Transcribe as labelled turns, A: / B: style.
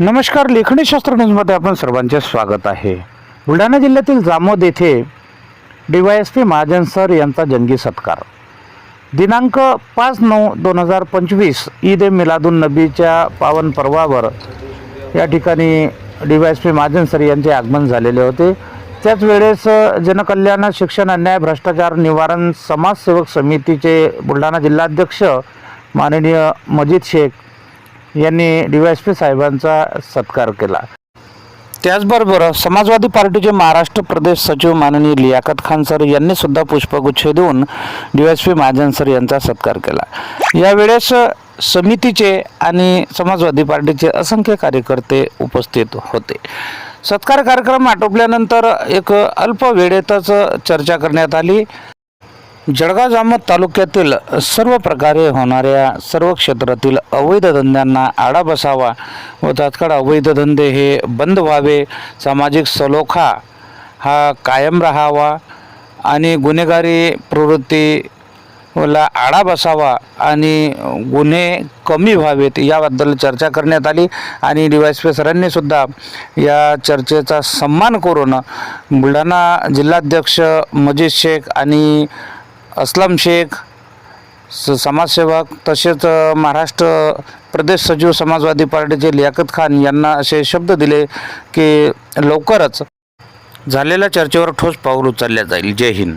A: नमस्कार लेखणीशास्त्र न्यूजमध्ये आपण सर्वांचे स्वागत आहे. बुलढाणा जिल्ह्यातील जामोद येथे D Y S P Mahajan sir यांचा जंगी सत्कार. दिनांक पाच नऊ दोन हजार पंचवीस ईद ए मिलादुन नबीच्या पावन पर्वावर या ठिकाणी D Y S P Mahajan sir यांचे आगमन झालेले होते. त्याच वेळेस जनकल्याण शिक्षण अन्याय भ्रष्टाचार निवारण समाजसेवक समितीचे बुलढाणा जिल्हाध्यक्ष माननीय मजिद शेख यांनी डी वाय एस पी साहेबांचा सत्कार केला. त्याचबरोबर समाजवादी पार्टीचे महाराष्ट्र प्रदेश सचिव माननीय लियाकत खान सर यांनी सुद्धा पुष्पगुच्छ देऊन D S P Mahajan sir यांचा सत्कार केला. यावेळेस समितीचे आणि समाजवादी पार्टीचे असंख्य कार्यकर्ते उपस्थित होते. सत्कार कार्यक्रम आटोपल्यानंतर एक अल्प वेळेतच चर्चा करण्यात आली. जळगाव जामोद तालुक्यातील सर्व प्रकारे होणाऱ्या सर्व क्षेत्रातील अवैध धंद्यांना आळा बसावा व तात्काळ अवैध धंदे हे बंद व्हावे सामाजिक सलोखा हा कायम राहावा आणि गुन्हेगारी प्रवृत्तीला आळा बसावा आणि गुन्हे कमी व्हावेत याबद्दल चर्चा करण्यात आली आणि डी वाय पी सरांनीसुद्धा या चर्चेचा सन्मान करून बुलढाणा जिल्हाध्यक्ष मजीद शेख आणि अस्लम शेख स समाजसेवक तसेच महाराष्ट्र प्रदेश सचिव समाजवादी पार्टीचे लियाकत खान यांना असे शब्द दिले की लवकरच झालेल्या चर्चेवर ठोस पाऊल उचलल्या जाईल. जय हिंद.